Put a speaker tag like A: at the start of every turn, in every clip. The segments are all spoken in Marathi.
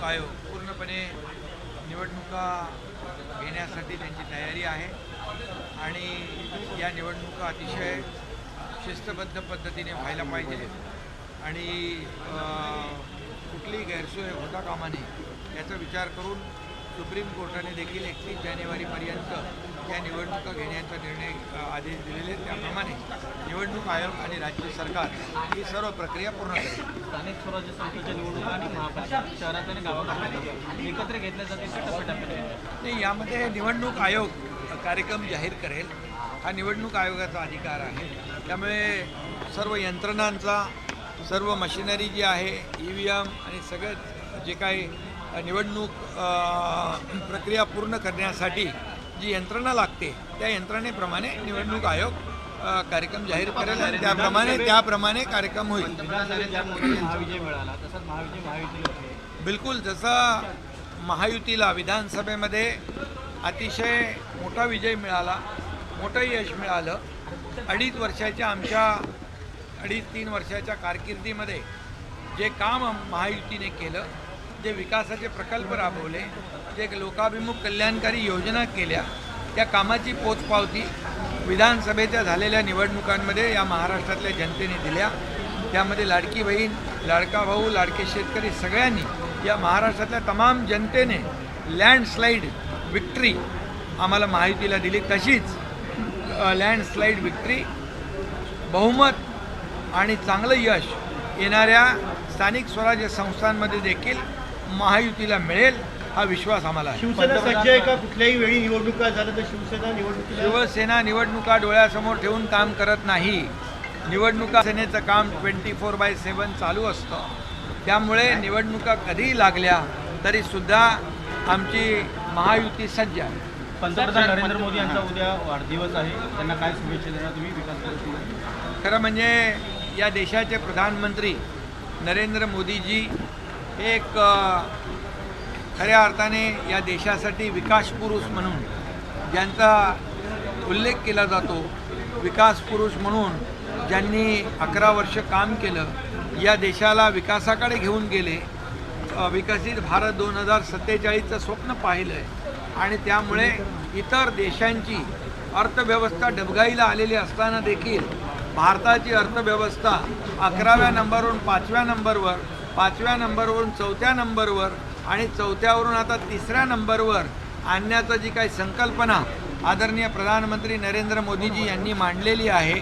A: निवडणूक आयोग पूर्णपणे निवडणुका घेण्यासाठी त्यांची तयारी आहे. आणि या निवडणुका अतिशय शिस्तबद्ध पद्धतीने व्हायला पाहिजे. आणि कुठली कुठलीही गैरसोय होता कामा नये याचा विचार करून सुप्रीम कोर्टाने देखील एकतीस जानेवारीपर्यंत या निवडणुका घेण्याचा निर्णय आदेश दिलेले. त्याप्रमाणे निवडणूक आयोग आणि राज्य सरकार ही सर्व प्रक्रिया पूर्ण करेल.
B: स्थानिक स्वराज्य संस्थेच्या निवडणुका आणि महापालिका शहरात आणि गावाकडे एकत्र घेतल्या जातील टप्प्याटप्प्याने?
A: नाही यामध्ये निवडणूक आयोग कार्यक्रम जाहीर करेल. हा निवडणूक आयोगाचा अधिकार आहे. त्यामुळे सर्व यंत्रणांचा सर्व मशिनरी जी आहे ई व्ही एम आणि सगळं जे काही निवडणूक प्रक्रिया पूर्ण करण्यासाठी जी यंत्रणा लागते त्या यंत्रणेप्रमाणे निवडणूक आयोग कार्यक्रम जाहीर करेल आणि त्याप्रमाणे त्याप्रमाणे कार्यक्रम होईल. बिलकुल जसा महायुतीला विधानसभेमध्ये अतिशय मोठा विजय मिळाला मोठं यश मिळालं अडीच वर्षाच्या आमच्या अडीच तीन वर्षाच्या कारकिर्दीमध्ये जे काम महायुतीने केलं जे विकासाचे प्रकल्प राबवले जे लोकाभिमुख कल्याणकारी योजना केल्या त्या कामाची पोचपावती विधानसभेच्या झालेल्या निवडणुकांमध्ये या महाराष्ट्रातल्या जनतेने दिल्या. त्यामध्ये लाडकी बहीण लाडका भाऊ लाडके शेतकरी सगळ्यांनी या महाराष्ट्रातल्या तमाम जनतेने लँडस्लाईड विक्ट्री आम्हाला माहितीला दिली. तशीच लँडस्लाईड विक्ट्री बहुमत आणि चांगलं यश येणाऱ्या स्थानिक स्वराज्य संस्थांमध्ये देखील महायुतीला मिळेल हा विश्वास आम्हाला आहे.
C: शिवसेना सज्ज आहे का? कुठल्याही वेळी निवडणुका झाल्या तर शिवसेना निवडणुकीला
A: शिवसेना निवडणुका डोळ्यासमोर ठेवून काम करत नाही. निवडणुका सेनेचं काम ट्वेंटी फोर बाय सेवन चालू असतं. त्यामुळे निवडणुका कधीही लागल्या तरीसुद्धा आमची महायुती सज्ज आहे.
B: पंतप्रधान नरेंद्र मोदी यांचा उद्या वाढदिवस आहे. त्यांना काय शुभेच्छा देणार तुम्ही? विकास
A: खरं म्हणजे या देशाचे प्रधानमंत्री नरेंद्र मोदीजी एक खऱ्या अर्थाने या देशासाठी विकास पुरुष म्हणून ज्यांचा उल्लेख केला जातो विकास पुरुष म्हणून ज्यांनी अकरा वर्ष काम केलं या देशाला विकासाकडे घेऊन गेले. विकसित भारत दोन हजार सत्तेचाळीसचं स्वप्न पाहिलं आहे आणि त्यामुळे इतर देशांची अर्थव्यवस्था डबघाईला आलेली असताना देखील भारताची अर्थव्यवस्था अकराव्या नंबरवरून पाचव्या नंबरवर पाचव्या नंबरवरून चौथ्या नंबरवर आणि चौथ्यावरून आता तिसऱ्या नंबरवर आणण्याचं जी काही संकल्पना आदरणीय प्रधानमंत्री नरेंद्र मोदीजी यांनी मांडलेली आहे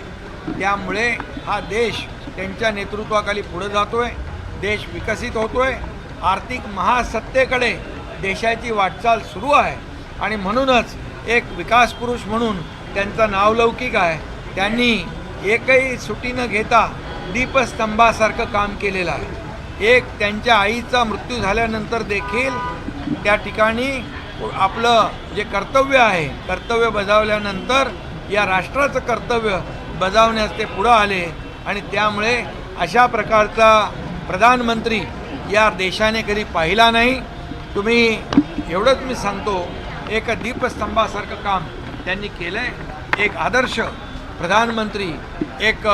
A: त्यामुळे हा देश त्यांच्या नेतृत्वाखाली पुढं जातो आहे देश विकसित होतो आहे आर्थिक महासत्तेकडे देशाची वाटचाल सुरू आहे आणि म्हणूनच एक विकास पुरुष म्हणून त्यांचं नावलौकिक आहे. त्यांनी एकही सुटी न घेता दीपस्तंभासारखं काम केलेलं आहे. एक त्यांच्या आईचा मृत्यू झाल्यानंतर देखील त्या ठिकाणी आपलं जे कर्तव्य आहे कर्तव्य बजावल्यानंतर या राष्ट्राचं कर्तव्य बजावण्यास ते पुढं आले आणि त्यामुळे अशा प्रकारचा प्रधानमंत्री या देशाने कधी पाहिला नाही. तुम्ही एवढंच मी सांगतो एक दीपस्तंभासारखं काम त्यांनी केलं आहे एक आदर्श प्रधानमंत्री एक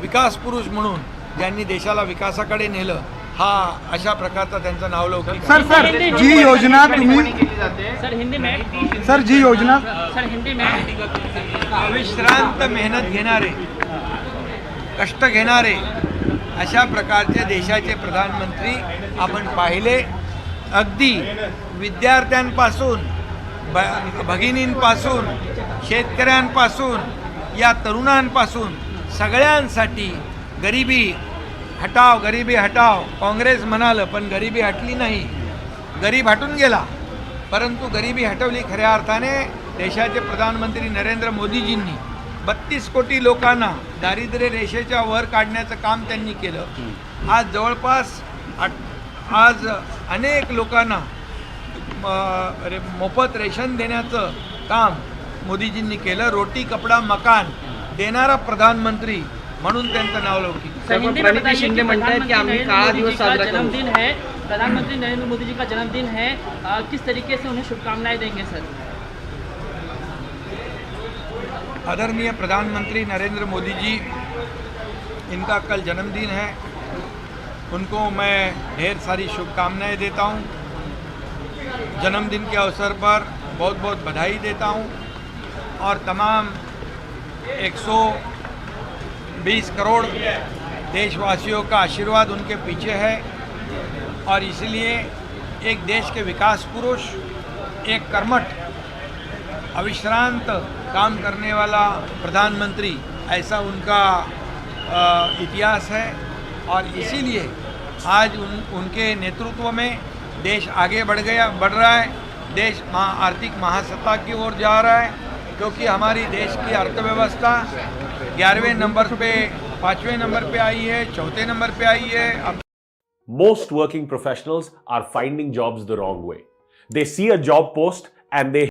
A: विकास पुरुष म्हणून ज्यांनी देशाला विकासाकडे नेलं हा अशा प्रकारचा त्यांचं नाव लौकिक
D: सर सर जी योजना तुम्ही
E: सर हिंदी में
D: सर जी योजना
E: सर हिंदी में
A: अविश्रांत मेहनत घेणारे कष्ट घेणारे अशा प्रकारचे देशाचे प्रधानमंत्री आपण पाहिले. अगदी विद्यार्थ्यांपासून ब भगिनींपासून शेतकऱ्यांपासून या तरुणांपासून सगळ्यांसाठी गरिबी हटाव गरिबी हटाव. काँग्रेस म्हणालं पण गरिबी हटली नाही. गरीब हटून गेला. परंतु गरिबी हटवली खऱ्या अर्थाने देशाचे प्रधानमंत्री नरेंद्र मोदीजींनी. बत्तीस कोटी लोकांना दारिद्र्य रेषेच्या वर काढण्याचं काम त्यांनी केलं. आज जवळपास आज अनेक लोकांना मोफत रेशन देण्याचं काम मोदीजींनी केलं. रोटी कपडा मकान देणारा प्रधानमंत्री म्हणून त्यांचं नाव लौकिक.
E: बताइए कि प्रधानमंत्री नरेंद्र मोदी जी का जन्मदिन है प्रधानमंत्री नरेंद्र मोदी जी का जन्मदिन है किस तरीके से उन्हें शुभकामनाएँ देंगे सर?
A: आदरणीय प्रधानमंत्री नरेंद्र मोदी जी इनका कल जन्मदिन है। उनको मैं ढेर सारी शुभकामनाएँ देता हूँ। जन्मदिन के अवसर पर बहुत बहुत बधाई देता हूँ और तमाम 120 करोड़ देशवासियों का आशीर्वाद उनके पीछे है और इसलिए एक देश के विकास पुरुष, एक कर्मठ, अविश्रांत काम करने वाला प्रधानमंत्री, ऐसा उनका इतिहास है और इसीलिए आज उन, उनके नेतृत्व में देश आगे बढ़ गया, बढ़ रहा है। देश महा, आर्थिक महासत्ता की ओर जा रहा है, क्योंकि हमारी देश की अर्थव्यवस्था ग्यारहवें नंबर पे पाँचवें नंबर पे आई है चौथे नंबर पे आई है अब
F: Most working professionals are finding jobs the wrong way. They see a job post and they